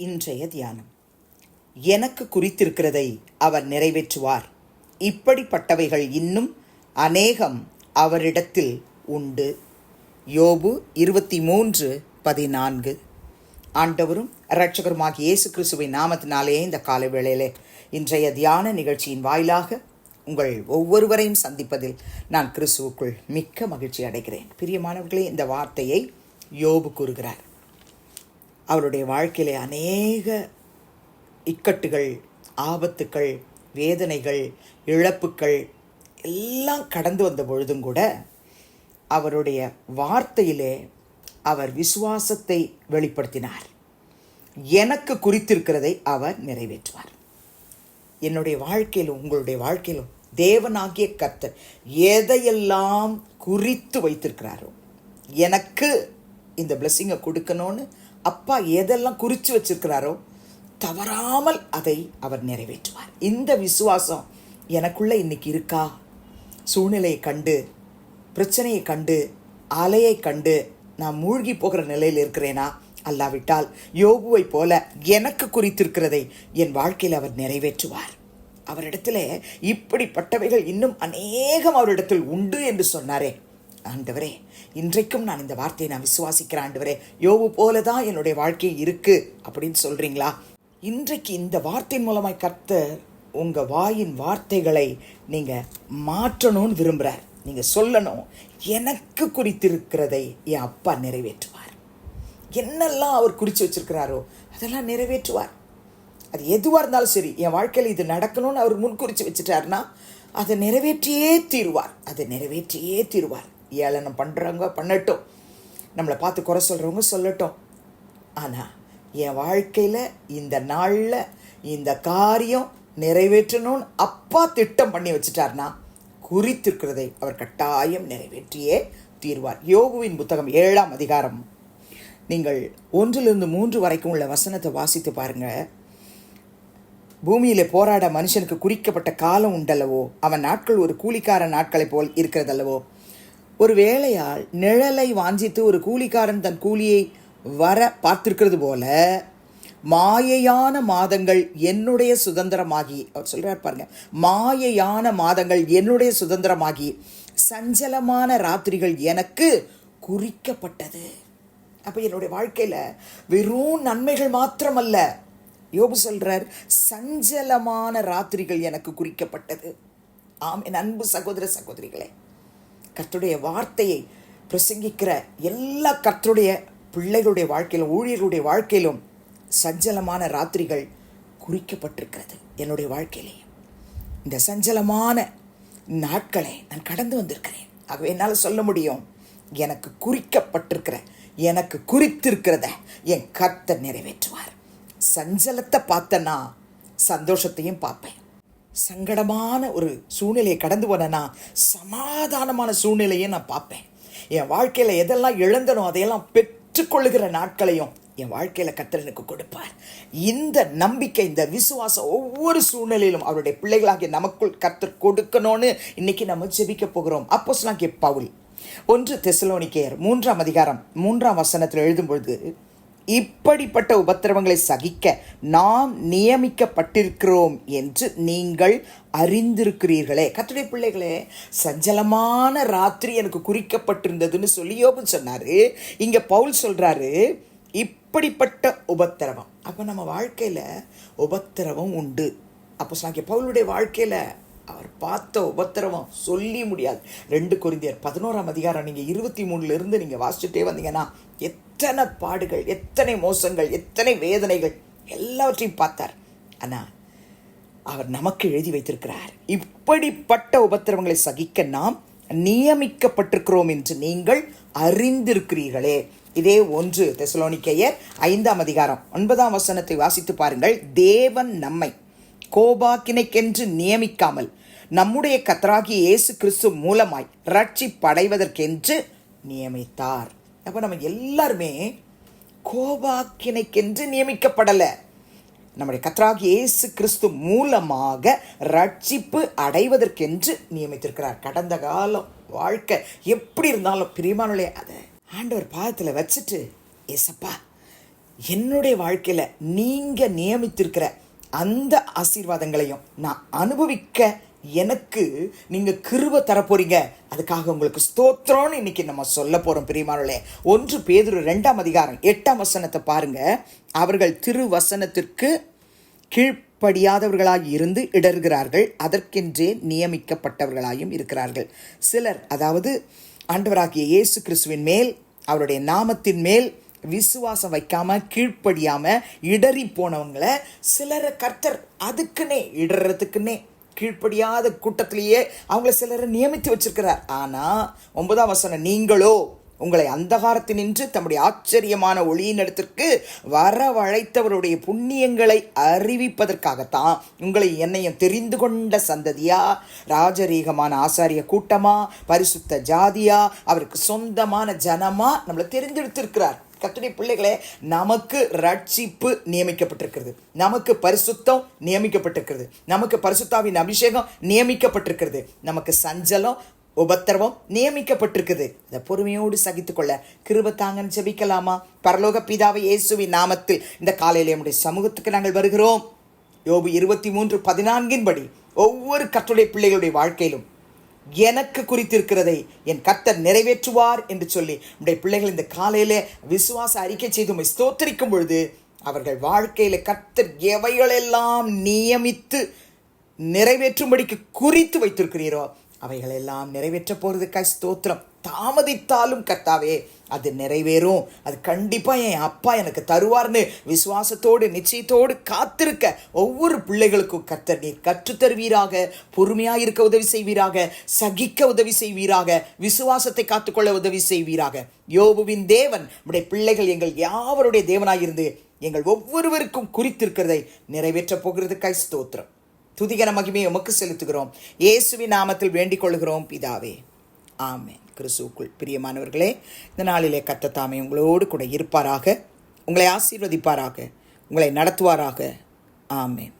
இன்றைய தியானம். எனக்கு குறித்திருக்கிறதை அவர் நிறைவேற்றுவார். இப்படிப்பட்டவைகள் இன்னும் அநேகம் அவரிடத்தில் உண்டு. யோபு இருபத்தி மூன்று பதினான்கு. ஆண்டவரும் இரட்சகருமாக இயேசு கிறிஸ்துவின் நாமத்தினாலே இந்த காலை வேளையிலே இன்றைய தியான நிகழ்ச்சியின் வாயிலாக உங்கள் ஒவ்வொருவரையும் சந்திப்பதில் நான் கிறிஸ்துவுக்குள் மிக்க மகிழ்ச்சி அடைகிறேன். பிரியமானவர்களே இந்த வார்த்தையை யோபு கூறுகிறார். அவருடைய வாழ்க்கையிலே அநேக இக்கட்டுகள் ஆபத்துக்கள் வேதனைகள் இழப்புக்கள் எல்லாம் கடந்து வந்த பொழுதும் கூட அவருடைய வார்த்தையிலே அவர் விசுவாசத்தை வெளிப்படுத்தினார். எனக்கு குறித்திருக்கிறதை அவர் நிறைவேற்றுவார். என்னுடைய வாழ்க்கையிலும் உங்களுடைய வாழ்க்கையிலும் தேவனாகிய கர்த்தர் எதையெல்லாம் குறித்து வைத்திருக்கிறாரோ எனக்கு இந்த பிளெஸ்ஸிங்கை கொடுக்கணும்னு அப்பா எதெல்லாம் குறித்து வச்சிருக்கிறாரோ தவறாமல் அதை அவர் நிறைவேற்றுவார். இந்த விசுவாசம் எனக்குள்ள இன்னைக்கு இருக்கா? சூழ்நிலையை கண்டு பிரச்சனையை கண்டு அலையை கண்டு நான் மூழ்கி போகிற நிலையில் இருக்கிறேனா? அல்லாவிட்டால் யோகுவை போல எனக்கு குறித்திருக்கிறதை என் வாழ்க்கையில் அவர் நிறைவேற்றுவார். அவரிடத்துல இப்படிப்பட்டவைகள் இன்னும் அநேகம் அவரிடத்தில் உண்டு என்று சொன்னாரே. ஆண்டவரே இன்றைக்கும் நான் இந்த வார்த்தையை நான் விசுவாசிக்கிறேன் ஆண்டவரே. யோவு போல தான் என்னுடைய வாழ்க்கை இருக்கு அப்படின்னு சொல்றீங்களா? இன்றைக்கு இந்த வார்த்தையின் மூலமாய் கர்த்தர் உங்க வாயின் வார்த்தைகளை நீங்க மாற்றணும்னு விரும்புறார். நீங்க சொல்லணும் எனக்கு குறித்திருக்கிறதை என் அப்பா நிறைவேற்றுவார். என்னெல்லாம் அவர் குறித்து வச்சிருக்கிறாரோ அதெல்லாம் நிறைவேற்றுவார். அது எதுவாக இருந்தாலும் சரி என் வாழ்க்கையில் இது நடக்கணும்னு அவர் முன்குறித்து வச்சுட்டாருன்னா அதை நிறைவேற்றியே தீருவார். அதை நிறைவேற்றியே தீருவார். ஏளனம் பண்ணுறவங்க பண்ணட்டும். நம்மளை பார்த்து குறை சொல்கிறவங்க சொல்லட்டும். ஆனால் என் வாழ்க்கையில் இந்த நாளில் இந்த காரியம் நிறைவேற்றணும்னு அப்பா திட்டம் பண்ணி வச்சுட்டார்னா குறித்திருக்கிறதை அவர் கட்டாயம் நிறைவேற்றியே தீர்வார். யோகுவின் புத்தகம் ஏழாம் அதிகாரம். நீங்கள் ஒன்றிலிருந்து மூன்று வரைக்கும் உள்ள வசனத்தை வாசித்து பாருங்கள் பூமியிலே போராட மனுஷனுக்கு குறிக்கப்பட்ட காலம் உண்டல்லவோ? அவன் நாட்கள் ஒரு கூலிக்கார நாட்களைப் போல் இருக்கிறதல்லவோ? ஒரு வேலையால் நிழலை வாஞ்சித்து ஒரு கூலிக்காரன் தன் கூலியை வர பார்த்திருக்கிறது போல மாயையான மாதங்கள் என்னுடைய சுதந்திரமாகி அவர் சொல்கிறார் பாருங்க மாயையான மாதங்கள் என்னுடைய சுதந்திரமாகி சஞ்சலமான ராத்திரிகள் எனக்கு குறிக்கப்பட்டது. அப்போ என்னுடைய வாழ்க்கையில் வெறும் நன்மைகள் மாத்திரமல்ல. யோபு சொல்கிறார் சஞ்சலமான ராத்திரிகள் எனக்கு குறிக்கப்பட்டது. ஆம் என் அன்பு சகோதர சகோதரிகளே. கர்த்தருடைய வார்த்தையை பிரசங்கிக்கிற எல்லா கர்த்தருடைய பிள்ளைகளுடைய வாழ்க்கையிலும் ஊழியர்களுடைய வாழ்க்கையிலும் சஞ்சலமான ராத்திரிகள் குறிக்கப்பட்டிருக்கிறது என்னுடைய வாழ்க்கையிலே. இந்த சஞ்சலமான நாட்களை நான் கடந்து வந்திருக்கிறேன். ஆகவே என்னால் சொல்ல முடியும்? எனக்கு குறிக்கப்பட்டிருக்கிற எனக்கு குறித்திருக்கிறத என் கர்த்தர் நிறைவேற்றுவார். சஞ்சலத்தை பார்த்தனா சந்தோஷத்தையும் பார்ப்பேன். சங்கடமான ஒரு சூழ்நிலையை கடந்து போனேன்னா சமாதானமான சூழ்நிலையை நான் பார்ப்பேன். என் வாழ்க்கையில் எதெல்லாம் இழந்தனோ அதையெல்லாம் பெற்றுக்கொள்ளுகிற நாட்களையும் என் வாழ்க்கையில் கர்த்தர் எனக்கு கொடுப்பார். இந்த நம்பிக்கை இந்த விசுவாசம் ஒவ்வொரு சூழ்நிலையிலும் அவருடைய பிள்ளைகளாகிய நமக்குள் கத்தர் கொடுக்கணும்னு இன்னைக்கு நம்ம ஜெபிக்க போகிறோம். அப்போஸ் நான் பவுல் ஒன்று தெசலோனிக்கேயர் மூன்றாம் அதிகாரம் மூன்றாம் வசனத்தில் எழுதும் பொழுது இப்படிப்பட்ட உபத்திரவங்களை சகிக்க நாம் நியமிக்கப்பட்டிருக்கிறோம் என்று நீங்கள் அறிந்திருக்கிறீர்களே. கத்துடைய பிள்ளைகளே சஞ்சலமான ராத்திரி எனக்கு குறிக்கப்பட்டிருந்ததுன்னு சொல்லி சொன்னார் சொன்னாரு. இங்க பவுல் சொல்றாரு இப்படிப்பட்ட உபத்திரவம். அப்போ நம்ம வாழ்க்கையில் உபத்திரவம் உண்டு. அப்போ சாக்கிய பவுலுடைய வாழ்க்கையில் அவர் பார்த்த உபத்திரவம் சொல்லி முடியாது. ரெண்டு குறிந்தியர் பதினோராம் அதிகாரம் நீங்கள் இருபத்தி மூணுலேருந்து நீங்கள் வாசிச்சுட்டே வந்தீங்கன்னா எத்தனை பாடுகள் எத்தனை மோசங்கள் எத்தனை வேதனைகள் எல்லாவற்றையும் பார்த்தார். ஆனால் அவர் நமக்கு எழுதி வைத்திருக்கிறார். இப்படிப்பட்ட உபத்திரவங்களை சகிக்க நாம் நியமிக்கப்பட்டிருக்கிறோம் என்று நீங்கள் அறிந்திருக்கிறீர்களே. இதே ஒன்று தெசலோனிக்கையர் ஐந்தாம் அதிகாரம் ஒன்பதாம் வசனத்தை வாசித்து பாருங்கள். தேவன் நம்மை கோபாக்கினைக்கென்று நியமிக்காமல் நம்முடைய கத்தராகி இயேசு கிறிஸ்து மூலமாய் ரட்சிப்படைவதற்கென்று நியமித்தார். அப்போ நம்ம எல்லாருமே கோபாக்கினைக்கென்று நியமிக்கப்படலை. நம்முடைய கத்ராகி இயேசு கிறிஸ்து மூலமாக ரட்சிப்பு அடைவதற்கென்று நியமித்திருக்கிறார். கடந்த காலம் வாழ்க்கை எப்படி இருந்தாலும் பிரியமானே அதை ஆண்டவர் பாதத்தில் வச்சுட்டு ஏசப்பா என்னுடைய வாழ்க்கையில் நீங்கள் நியமித்திருக்கிற அந்த ஆசீர்வாதங்களையும் நான் அனுபவிக்க எனக்கு நீங்கள் கிருப தரப்போறீங்க. அதுக்காக உங்களுக்கு ஸ்தோத்திரம்னு இன்னைக்கு நம்ம சொல்ல போகிறோம் பிரியமானே ஒன்று பேதுரு ரெண்டாம் அதிகாரம் எட்டாம் வசனத்தை பாருங்க. அவர்கள் திருவசனத்திற்கு கீழ்ப்படியாதவர்களாக இருந்து இடர்கிறார்கள் அதற்கென்றே நியமிக்கப்பட்டவர்களாயும் இருக்கிறார்கள். சிலர் அதாவது ஆண்டவராகிய இயேசு கிறிஸ்துவின் மேல் அவருடைய நாமத்தின் மேல் விசுவாசம் வைக்காம கீழ்ப்படியாம இடறி போனவங்களை சிலரை கர்த்தர் அதுக்குன்னே இடறதுக்குன்னே கீழ்ப்படியாத கூட்டத்திலேயே அவங்கள சிலரை நியமித்து வச்சிருக்கிறார். ஆனால் ஒன்பதாம் வசனம் நீங்களோ உங்களை அந்தகாரத்தினின்று தம்முடைய ஆச்சரியமான ஒளியின் இடத்திற்கு வரவழைத்தவருடைய புண்ணியங்களை அறிவிப்பதற்காகத்தான். உங்களை என்னையும் தெரிந்து கொண்ட சந்ததியா? ராஜரீகமான ஆசாரிய கூட்டமா? பரிசுத்த ஜாதியா? அவருக்கு சொந்தமான ஜனமா? நம்மளை தெரிந்தெடுத்திருக்கிறார். கத்துடைய பிள்ளைகளே நமக்கு ரட்சிப்பு நியமிக்கப்பட்டிருக்கிறது. நமக்கு பரிசுத்தம் நியமிக்கப்பட்டிருக்கிறது. நமக்கு பரிசுத்தாவின் அபிஷேகம் நியமிக்கப்பட்டிருக்கிறது. நமக்கு சஞ்சலம் உபத்திரவம் நியமிக்கப்பட்டிருக்குது. அதை பொறுமையோடு சகித்துக்கொள்ள கிருப தாங்கன்னு ஜபிக்கலாமா? பரலோக பிதாவை இயேசுவின் நாமத்தில் இந்த காலையில் நம்முடைய சமூகத்துக்கு நாங்கள் வருகிறோம். யோபு இருபத்தி மூன்று பதினான்கின் படி ஒவ்வொரு கற்றுடைய பிள்ளைகளுடைய வாழ்க்கையிலும் எனக்கு குறித்திருக்கிறதை என் கர்த்தர் நிறைவேற்றுவார் என்று சொல்லி உடைய பிள்ளைகள் இந்த காலையிலே விசுவாச அறிக்கை செய்து உம்மை ஸ்தோத்தரிக்கும் பொழுது அவர்கள் வாழ்க்கையில கர்த்தர் எவைகளெல்லாம் நியமித்து நிறைவேற்றும்படிக்கு குறித்து வைத்திருக்கிறீரோ அவைகளெல்லாம் நிறைவேற்ற போகிறதுக்காய் ஸ்தோத்திரம். தாமதித்தாலும் கர்த்தாவே அது நிறைவேறும். அது கண்டிப்பாக என் அப்பா எனக்கு தருவார்னு விசுவாசத்தோடு நிச்சயத்தோடு காத்திருக்க ஒவ்வொரு பிள்ளைகளுக்கும் கர்த்தர் நீர் கற்றுத்தருவீராக பொறுமையாக இருக்க உதவி செய்வீராக சகிக்க உதவி செய்வீராக விசுவாசத்தை காத்துக்கொள்ள உதவி செய்வீராக. யோபுவின் தேவன் நம்முடைய பிள்ளைகள் எங்கள் யாவருடைய தேவனாயிருந்து எங்கள் ஒவ்வொருவருக்கும் குறித்திருக்கிறதை நிறைவேற்றப் போகிறதுக்காய் ஸ்தோத்திரம். துதிகர மகிமையை உமக்கு செலுத்துகிறோம். இயேசுவின் நாமத்தில் வேண்டிக் கொள்கிறோம் பிதாவே. ஆமேன். கிறிஸ்துவுக்குள் பிரியமானவர்களே இந்த நாளிலே கத்தத்தாமே உங்களோடு கூட இருப்பாராக. உங்களை ஆசீர்வதிப்பாராக. உங்களை நடத்துவாராக. ஆமேன்.